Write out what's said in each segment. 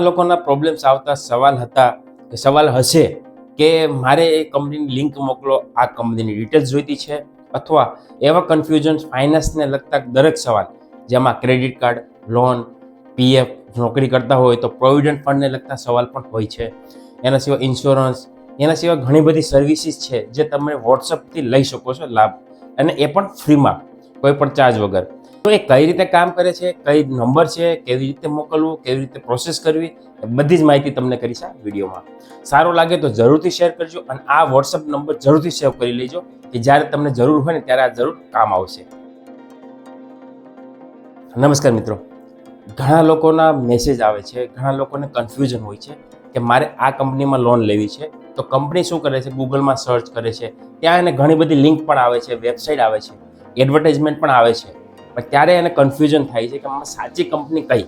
લોકોના પ્રોબ્લેમ્સ આવતા સવાલ હતા, કે સવાલ હશે કે મારે એ કંપનીની લિંક મોકલો, આ કંપનીની ડિટેલ્સ જોઈતી છે? અથવા એવા કન્ફ્યુઝન ફાઇનાન્સને લગતા દરેક સવાલ, જેમાં ક્રેડિટ કાર્ડ લોન પીએફ નોકરી કરતા હોય તો પ્રોવિડન્ટ ફંડને લગતા સવાલ પણ હોય છે. એના સિવાય ઇન્સ્યોરન્સ એના સિવાય ઘણી બધી સર્વિસીસ છે, જે તમે વોટ્સઅપથી લઈ શકો છો લાભ. અને એ પણ ફ્રીમાં કોઈ પણ ચાર્જ વગર. તો એ કઈ રીતે કામ કરે છે, કઈ નંબર છે, કેવી રીતે મોકલવું, કેવી રીતે પ્રોસેસ કરવી, એ બધી જ માહિતી તમને કરીશ આ વિડીયોમાં. સારું લાગે તો જરૂરથી શેર કરજો અને આ વોટ્સઅપ નંબર જરૂરથી સેવ કરી લેજો કે જ્યારે તમને જરૂર હોય ને ત્યારે આ જરૂર કામ આવશે. નમસ્કાર મિત્રો. ઘણા લોકોના મેસેજ આવે છે, ઘણા લોકોને કન્ફ્યુઝન હોય છે કે મારે આ કંપનીમાં લોન લેવી છે. તો કંપની શું કરે છે? ગૂગલમાં સર્ચ કરે છે. ત્યાં એને ઘણી બધી લિંક પણ આવે છે વેબસાઇટ આવે છે એડવર્ટાઇઝમેન્ટ પણ આવે છે. પણ ત્યારે એને કન્ફ્યુઝન થાય છે કે સાચી કંપની કઈ?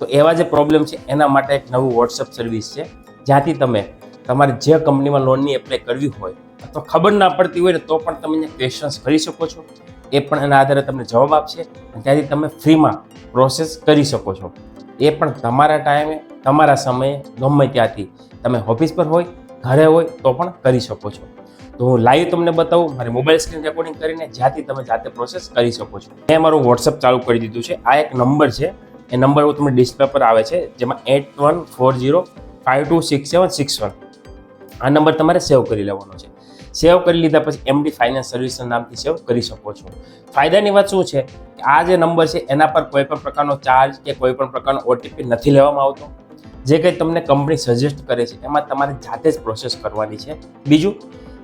તો એવા જે પ્રોબ્લેમ છે, એના માટે એક નવું વોટ્સઅપ સર્વિસ છે. જ્યાંથી તમે તમારે જે કંપનીમાં લોનની એપ્લાય કરવી હોય, અથવા ખબર ના પડતી હોય ને, તો પણ તમે અહીંયા ક્વેશ્ચન્સ કરી શકો છો. એ પણ એના આધારે તમને જવાબ આપશે અને ત્યાંથી તમે ફ્રીમાં પ્રોસેસ કરી શકો છો. એ પણ તમારા ટાઈમે તમારા સમયે, ગમે ત્યાંથી તમે ઓફિસ પર હોય, ઘરે હોય, તો પણ કરી શકો છો. તો હું લાઈવ તમને બતાવું, મારી મોબાઈલ સ્ક્રીન રેકોર્ડિંગ કરીને જ્યાંથી તમે જાતે પ્રોસેસ કરી શકો છો. મેં મારું વોટ્સઅપ ચાલુ કરી દીધું છે. આ એક નંબર છે. એ નંબર હું તમને ડિસ્પ્લે પર આવે છે, જેમાં eight one four zero five two six seven six one આ નંબર તમારે સેવ કરી લેવાનો છે. સેવ કરી લીધા પછી એમડી ફાઇનાન્સ સર્વિસના નામથી સેવ કરી શકો છો. ફાયદાની વાત શું છે? કે આ જે નંબર છે, એના પર કોઈ પણ પ્રકારનો ચાર્જ કે કોઈ પણ પ્રકારનો ઓટીપી નથી લેવામાં આવતો. જે કંઈ તમને કંપની સજેસ્ટ કરે છે, એમાં તમારે જાતે જ પ્રોસેસ કરવાની છે. બીજું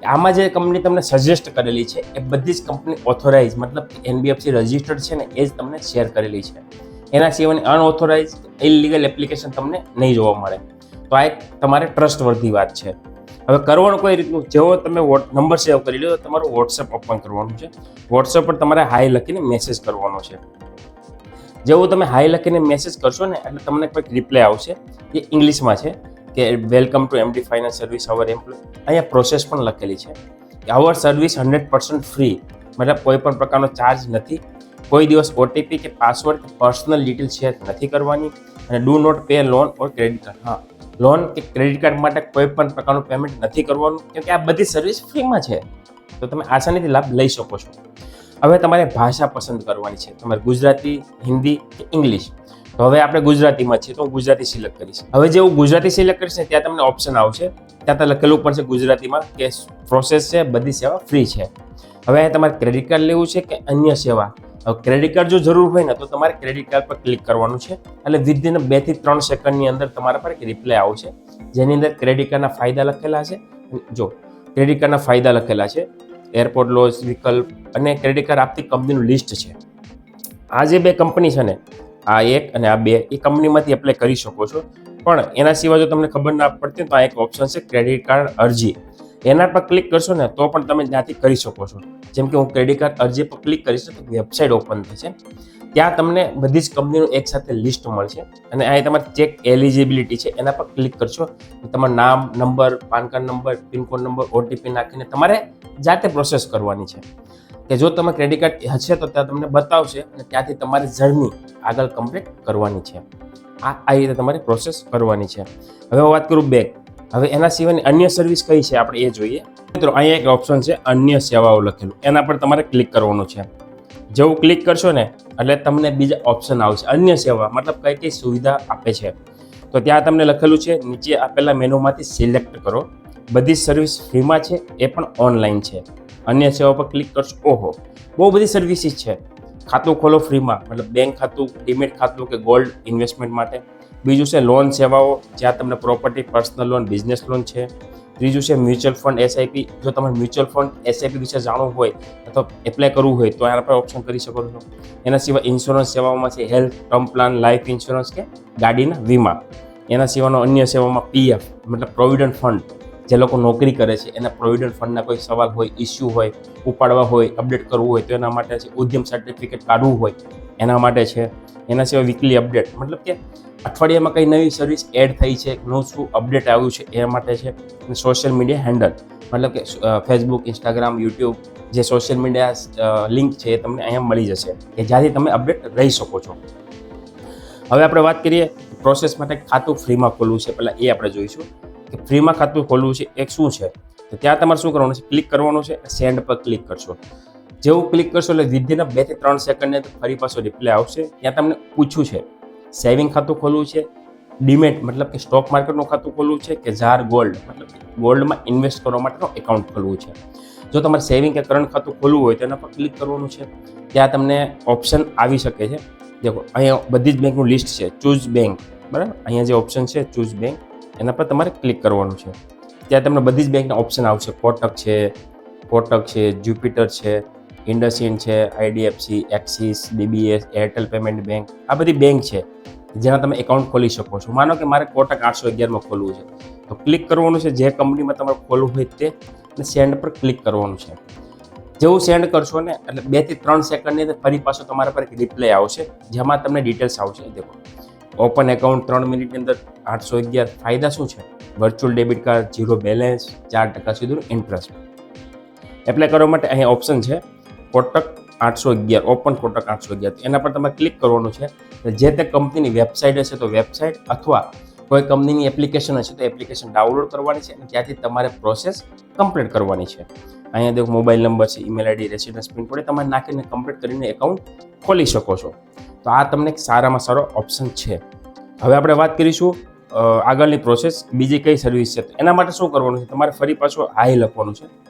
આમાં જે કંપની તમને સજેસ્ટ કરેલી છે, એ બધી જ કંપની ઓથોરાઇઝ મતલબ એનબીએફસી રજિસ્ટર્ડ છે ને, એ જ તમને શેર કરેલી છે. એના સિવાયની અનઓથોરાઇઝ ઇલીગલ એપ્લિકેશન તમને નહીં જોવા મળે. તો આ એક તમારે ટ્રસ્ટ વર્ધી વાત છે. હવે કરવાનું કોઈ રીતનું, જેવો તમે નંબર સેવ કરી લો તમારું વોટ્સએપ ઓપન કરવાનું છે. વોટ્સએપ પર તમારે હાઈ લખીને મેસેજ કરવાનો છે. જેવું તમે હાઈ લખીને મેસેજ કરશો ને, એટલે તમને કોઈક રિપ્લાય આવશે, એ ઇંગ્લિશમાં છે. કે welcome to MD finance service our employ અહીંયા પ્રોસેસ પણ લખેલી છે કે our service hundred percent free મતલબ કોઈ પણ પ્રકારનો ચાર્જ નથી. કોઈ દિવસ ઓટીપી કે પાસવર્ડ કે પર્સનલ ડિટેલ શેર નથી કરવાની. અને do not pay loan or credit card હા. લોન કે ક્રેડિટ કાર્ડ માટે કોઈ પણ પ્રકારનું પેમેન્ટ નથી કરવાનું, કેમ કે આ બધી સર્વિસ ફ્રીમાં છે. તો તમે આસાનીથી લાભ લઈ શકો છો. હવે તમારે ભાષા પસંદ કરવાની છે. તમારે ગુજરાતી, હિન્દી કે ઇંગ્લિશ હવે આપણે ગુજરાતીમાં છીએ તો હું ગુજરાતી સિલેક્ટ કરીશ. હવે જે હું ગુજરાતી સિલેક્ટ કરીશ ને, ત્યાં તમને ઓપ્શન આવશે. ત્યાં તો લખેલું છે ગુજરાતીમાં કે પ્રોસેસ છે, બધી સેવા ફ્રી છે. હવે તમારે ક્રેડિટ કાર્ડ લેવું છે કે અન્ય સેવા? હવે ક્રેડિટ કાર્ડ જો જરૂર હોય ને, તો તમારે ક્રેડિટ કાર્ડ પર ક્લિક કરવાનું છે. એટલે વિધિન બેથી ત્રણ સેકન્ડની અંદર તમારા પર એક રિપ્લાય આવશે. જેની અંદર ક્રેડિટ કાર્ડના ફાયદા લખેલા છે. જો ક્રેડિટ કાર્ડના ફાયદા લખેલા છે. એરપોર્ટ લોસ વિકલ્પ અને ક્રેડિટ કાર્ડ આપતી કંપનીનું લિસ્ટ છે. આ જે બે કંપની છે ને આ એક અને આ બે એ કંપનીમાંથી એપ્લાય કરી શકો છો. પણ એના સિવાય જો તમને ખબર ના પડતી તો આ એક ઓપ્શન છે ક્રેડિટ કાર્ડ અરજી. એના પર ક્લિક કરશો ને તો પણ તમે ત્યાંથી કરી શકો છો. જેમ કે હું ક્રેડિટ કાર્ડ અરજી પર ક્લિક કરીશ તો વેબસાઇટ ઓપન થશે. ત્યાં તમને બધી જ કંપનીનું એક સાથે લિસ્ટ મળશે અને અહીં તમારે ચેક એલિજિબિલિટી છે એના પર ક્લિક કરશો. તમારું નામ number PAN card number pincode number OTP નાખીને તમારે જાતે પ્રોસેસ કરવાની છે. કે જો તમે ક્રેડિટ કાર્ડ હશે તો ત્યાં તમને બતાવશે અને ત્યાંથી તમારે જર્ની આગળ કમ્પ્લીટ કરવાની છે. આ આ રીતે તમારે પ્રોસેસ કરવાની છે. હવે હું વાત કરું બેગ હવે એના સિવાયની અન્ય સર્વિસ કઈ છે? આપણે એ જોઈએ. મિત્રો, અહીંયા એક ઓપ્શન છે, અન્ય સેવાઓ લખેલું. એના પર તમારે ક્લિક કરવાનું છે. જેવું ક્લિક કરશો ને, એટલે તમને બીજા ઓપ્શન આવશે. અન્ય સેવા, મતલબ કઈ કઈ સુવિધા આપે છે. તો ત્યાં તમને લખેલું છે, નીચે આપેલા મેનુમાંથી સિલેક્ટ કરો. બધી સર્વિસ ફ્રીમાં છે, એ પણ ઓનલાઈન છે. અન્ય સેવા પર ક્લિક કરશો, ઓહો, બહુ બધી સર્વિસીસ છે. ખાતું ખોલો ફ્રીમાં, મતલબ બેંક ખાતું ડીમેટ ખાતું કે ગોલ્ડ ઇન્વેસ્ટમેન્ટ માટે. બીજું છે લોન સેવાઓ, જ્યાં તમને property personal loan business loan છે. ત્રીજું છે મ્યુચ્યુઅલ ફંડ એસઆઈપી જો તમારે મ્યુચ્યુઅલ ફંડ એસઆઈપી વિશે જાણવું હોય, અથવા એપ્લાય કરવું હોય, તો એના પર ઓપ્શન કરી શકો છો. એના સિવાય ઇન્સ્યોરન્સ સેવાઓમાં છે health term plan life insurance કે ગાડીના વીમા. એના સિવાયનો અન્ય સેવામાં પીએફ મતલબ પ્રોવિડન્ટ ફંડ જે લોકો નોકરી કરે છે, એના પ્રોવિડન્ટ ફંડના કોઈ સવાલ હોય ઇસ્યુ હોય, ઉપાડવા હોય અપડેટ કરવું હોય, તો એના માટે છે ઉદ્યમ સર્ટિફિકેટ કાઢવું હોય, એના માટે છે. એના સિવાય વીકલી અપડેટ મતલબ કે અઠવાડિયામાં કઈ નવી સર્વિસ એડ થઈ છે, નવું શું અપડેટ આવ્યું છે, એ માટે છે અને સોશિયલ મીડિયા હેન્ડલ મતલબ કે ફેસબુક ઇન્સ્ટાગ્રામ યુટ્યુબ જે સોશિયલ મીડિયા લિંક છે એ તમને અહીંયા મળી જશે, કે જ્યાંથી તમે અપડેટ રહી શકો છો. હવે આપણે વાત કરીએ પ્રોસેસ માટે ખાતું ફ્રીમાં ખોલવું છે, પહેલાં એ આપણે જોઈશું. કે ફ્રીમાં ખાતું ખોલવું છે એ શું છે? તો ત્યાં તમારે શું કરવાનું છે? ક્લિક કરવાનું છે, સેન્ડ પર ક્લિક કરશો. જેવું ક્લિક કરશો એટલે વિધિન બેથી ત્રણ સેકન્ડને ફરી પાછો રિપ્લાય આવશે. ત્યાં તમને પૂછ્યું છે સેવિંગ ખાતું ખોલવું છે ડીમેટ મતલબ કે સ્ટોક માર્કેટનું ખાતું ખોલવું છે કે ઝાર ગોલ્ડ મતલબ ગોલ્ડમાં ઇન્વેસ્ટ કરવા માટેનું એકાઉન્ટ ખોલવું છે. જો તમારે સેવિંગ કે કરંટ ખાતું ખોલવું હોય તો એના પર ક્લિક કરવાનું છે. ત્યાં તમને ઓપ્શન આવી શકે છે. દેખો, અહીંયા બધી જ બેંકનું લિસ્ટ છે ચૂઝ બેંક બરાબર? અહીંયા જે ઓપ્શન છે ચૂઝ બેંક એના પર તમારે ક્લિક કરવાનું છે. ત્યાં તમને બધી જ બેંકના ઓપ્શન આવશે. કોટક છે કોટક છે જ્યુપિટર છે ઇન્ડસઇન્ડ છે IDFC Axis DBS Airtel payment bank આ બધી બેંક છે જેના તમે એકાઉન્ટ ખોલી શકો છો. માનો કે મારે કોટક આઠસો અગિયારમાં ખોલવું છે. તો ક્લિક કરવાનું છે. જે કંપનીમાં તમારે ખોલવું હોય તે અને સેન્ડ પર ક્લિક કરવાનું છે. જેવું સેન્ડ કરશો ને એટલે બેથી ત્રણ સેકન્ડની ફરી પાછો તમારા પર એક રિપ્લાય આવશે. જેમાં તમને ડિટેલ્સ આવશે. દેખો. ઓપન એકાઉન્ટ ત્રણ મિનિટની અંદર આઠસો અગિયાર ફાયદા શું છે? Virtual debit card zero balance ચાર ટકા સીધું ઇન્ટરેસ્ટ એપ્લાય કરવા માટે અહીં ઓપ્શન છે, કોટક આઠસો અગિયાર ઓપન કોટક આઠસો અગિયાર. એના પર તમારે ક્લિક કરવાનું છે. જે તે કંપનીની વેબસાઇટ હશે તો વેબસાઇટ અથવા કોઈ કંપનીની એપ્લિકેશન હશે તો એપ્લિકેશન ડાઉનલોડ કરવાની છે અને ત્યાંથી તમારે પ્રોસેસ કમ્પ્લીટ કરવાની છે. અહીંયા દેખો મોબાઈલ નંબર છે ઈમેલ આઈડી રેસિડન્સ પિન પડે તમારે નાખીને કમ્પ્લીટ કરીને એકાઉન્ટ ખોલી શકો છો. તો આ તમને એક સારામાં સારો ઓપ્શન છે. હવે આપણે વાત કરીશું આગળની પ્રોસેસ બીજી કઈ સર્વિસ છે? એના માટે શું કરવાનું છે? તમારે ફરી પાછું હાઈ લખવાનું છે.